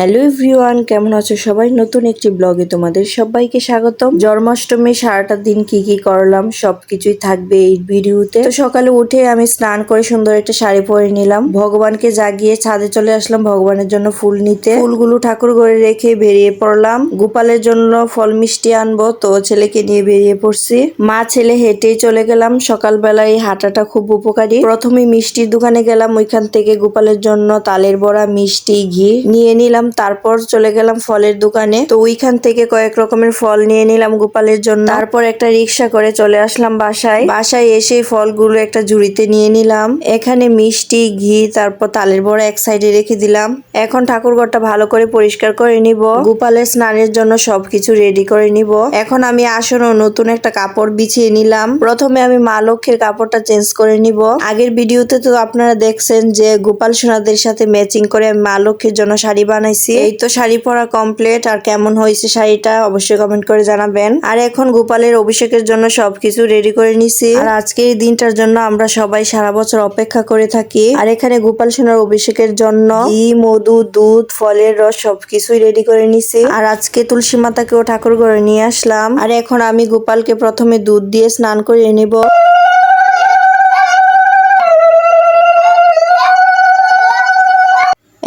Hello everyone, কেমন আছো সবাই? নতুন একটি ব্লগে তোমাদের সবাইকে স্বাগতম। জন্মাষ্টমী সারাটা দিন কি কি করলাম, সবকিছুই থাকবে এই ভিডিওতে। তো সকালে উঠে আমি স্নান করে সুন্দর একটা শাড়ি পরে নিলাম। ভগবানকে জাগিয়ে ছাদে চলে আসলাম ভগবানের জন্য ফুল নিতে। ফুলগুলো ঠাকুর ঘরে রেখে বেরিয়ে পড়লাম। গোপালের জন্য ফল মিষ্টি আনব, তো ছেলেকে নিয়ে বেরিয়ে পড়ছি। মা ছেলে হেঁটেই চলে গেলাম। সকালবেলা এই হাঁটাটা খুব উপকারী। প্রথমে মিষ্টির দোকানে গেলাম। ওইখান থেকে গোপালের জন্য তালের বড়া, মিষ্টি, ঘি নিয়ে নিলাম। তারপর চলে গেলাম ফলের দোকানে। তো ওইখান থেকে কয়েক রকমের ফল নিয়ে নিলাম গোপালের জন্য। তারপর একটা রিক্সা করে চলে আসলাম বাসায়। বাসায় এসে ফলগুলো একটা ঝুড়িতে নিয়ে নিলাম। এখানে মিষ্টি, ঘি, তারপর তালের বড়া এক সাইডে রেখে দিলাম। এখন ঠাকুরঘরটা ভালো করে পরিষ্কার করে নিব। গোপালের স্নানের জন্য সবকিছু রেডি করে নিব। এখন আমি আসনও নতুন একটা কাপড় বিছিয়ে নিলাম। প্রথমে আমি মা লক্ষ্মীর কাপড়টা চেঞ্জ করে নিব। আগের ভিডিওতে তো আপনারা দেখছেন যে গোপাল সোনাদের সাথে ম্যাচিং করে আমি মা লক্ষ্মীর জন্য শাড়ি বানাইছি। এই তো শাড়ি পরা কমপ্লিট আর কেমন হয়েছে শাড়িটা অবশ্যই কমেন্ট করে জানাবেন। আর এখন গোপালের অভিষেকের জন্য সবকিছু রেডি করে নিছি। আর আজকে এই দিনটার জন্য আমরা সবাই সারা বছর অপেক্ষা করে থাকি। আর এখানে গোপাল সোনার অভিষেকের জন্য ঘি, মধু, দুধ, ফলের রস সবকিছুই রেডি করে নিছি। আর আজকে তুলসী মাতাকেও ঠাকুর ঘরে নিয়ে আসলাম। আর এখন আমি গোপালকে প্রথমে দুধ দিয়ে স্নান করিয়ে নিব।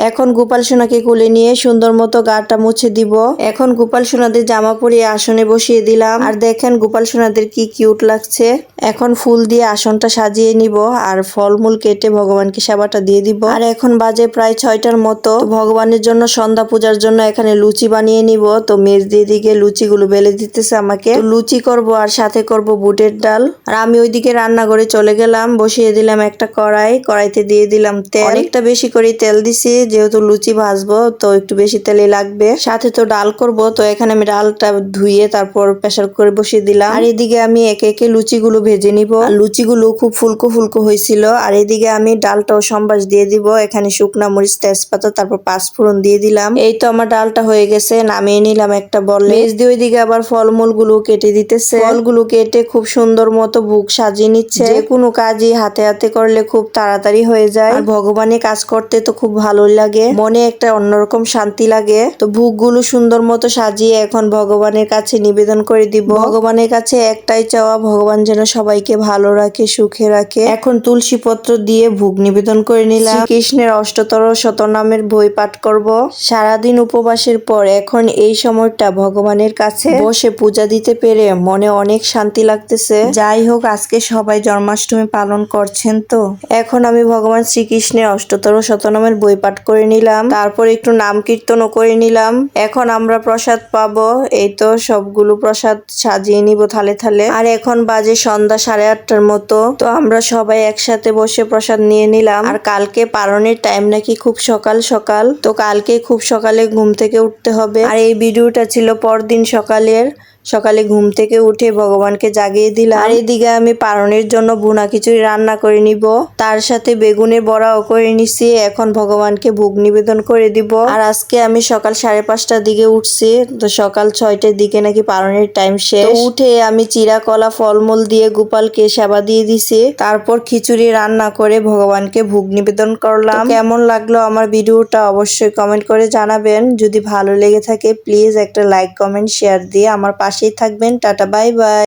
এখন গোপাল সোনাকে কোলে নিয়ে সুন্দর মতো গাটা মুছে দিব। এখন গোপাল সোনাদের জামা পরিয়ে আসনে বসিয়ে দিলাম। আর দেখেন গোপাল সোনাদের কি কিউট লাগছে। এখন ফুল দিয়ে আসনটা সাজিয়ে নিব আর ফলমূল কেটে ভগবানকে সেবাটা দিয়ে দিব। আর এখন বাজে প্রায় ছয়টার মতো। ভগবানের জন্য সন্ধ্যা পূজার জন্য এখানে লুচি বানিয়ে নিব। তো মেজ দিয়ে দিকে লুচিগুলো বেলে দিতেছে আমাকে। লুচি করব আর সাথে করব বুটের ডাল। আর আমি ওইদিকে রান্নাঘরে চলে গেলাম। বসিয়ে দিলাম একটা কড়াই। কড়াইতে দিয়ে দিলাম তেল। অনেকটা বেশি করে তেল দিছি। যেহেতু লুচি ভাজবো, তো একটু বেশি তেলে লাগবে। সাথে তো ডাল করব, তো এখানে আমি ডালটা ধুয়ে তারপর প্রেসার করে বসিয়ে দিলাম। আর এদিকে আমি একে একে লুচিগুলো ভেজে নিব। লুচিগুলো খুব ফুলকো ফুলকো হয়েছিল। আর এদিকে আমি ডালটাও সম্বাস দিয়ে দিব। এখানে শুকনা মরিচ, তেজপাতা, তারপর পাঁচফোড়ন দিয়ে দিলাম। এই তো আমার ডালটা হয়ে গেছে, নামিয়ে নিলাম একটা বল। মেজ দিয়ে ওইদিকে আবার ফলমূলগুলো কেটে দিতেছে। ফলগুলো কেটে খুব সুন্দর মতো বুক সাজিয়ে নিচ্ছে। কোনো কাজই হাতে হাতে করলে খুব তাড়াতাড়ি হয়ে যায়। ভগবানের কাজ করতে তো খুব ভালো লাগে মনে একটা অন্যরকম শান্তি লাগে। তো ভুগগুলো সুন্দর মতো সাজিয়ে এখন ভগবানের কাছে নিবেদন করে দিব। ভগবানের কাছে একটাই চাওয়া, ভগবান যেন সবাইকে ভালো রাখে, সুখে রাখে। এখন তুলসী পত্র দিয়ে ভোগ নিবেদন করে নিলাম। কৃষ্ণের অষ্টতর শতনামের বই পাঠ করব। সারাদিন উপবাসের পর এখন এই সময়টা ভগবানের কাছে। বসে পূজা দিতে পেরে মনে অনেক শান্তি লাগতেছে। যাই হোক, আজকে সবাই জন্মাষ্টমী পালন করছেন তো। এখন আমি ভগবান শ্রীকৃষ্ণের অষ্টতর শতনামের বই পাঠ করে নিলাম। তারপর একটু নাম কীর্তনও করে নিলাম। এখন আমরা প্রসাদ পাবো। এই তো সবগুলো প্রসাদ সাজিয়ে নিব থালে থালে। আর এখন বাজে সন্ধ্যা সাড়ে আটটার মতো। তো আমরা সবাই একসাথে বসে প্রসাদ নিয়ে নিলাম। আর কালকে পালনের টাইম নাকি খুব সকাল সকাল। তো কালকে খুব সকালে ঘুম থেকে উঠতে হবে। আর এই ভিডিওটা ছিল পরদিন সকালের। সকালে ঘুম থেকে উঠে ভগবানকে জাগিয়ে দিলাম। আর এদিকে আমি পারনের জন্য বুনা খিচুড়ি রান্না করে নিব। তার সাথে বেগুনের বড়াও করে নিছি। এখন ভগবানকে ভোগ নিবেদন করে দিব। আর আজকে আমি সকাল সাড়ে পাঁচটার দিকে উঠছি। তো সকাল ছয়টার দিকে নাকি পালনের টাইম শেষ। উঠে আমি চিরা, কলা, ফলমূল দিয়ে গোপালকে সেবা দিয়ে দিছি। তারপর খিচুড়ি রান্না করে ভগবানকে ভোগ নিবেদন করলাম। কেমন লাগল আমার ভিডিওটা অবশ্যই কমেন্ট করে জানাবেন। যদি ভালো লেগে থাকে প্লিজ একটা লাইক কমেন্ট শেয়ার দিয়ে আমার পাশেই থাকবেন টাটা বাই বাই।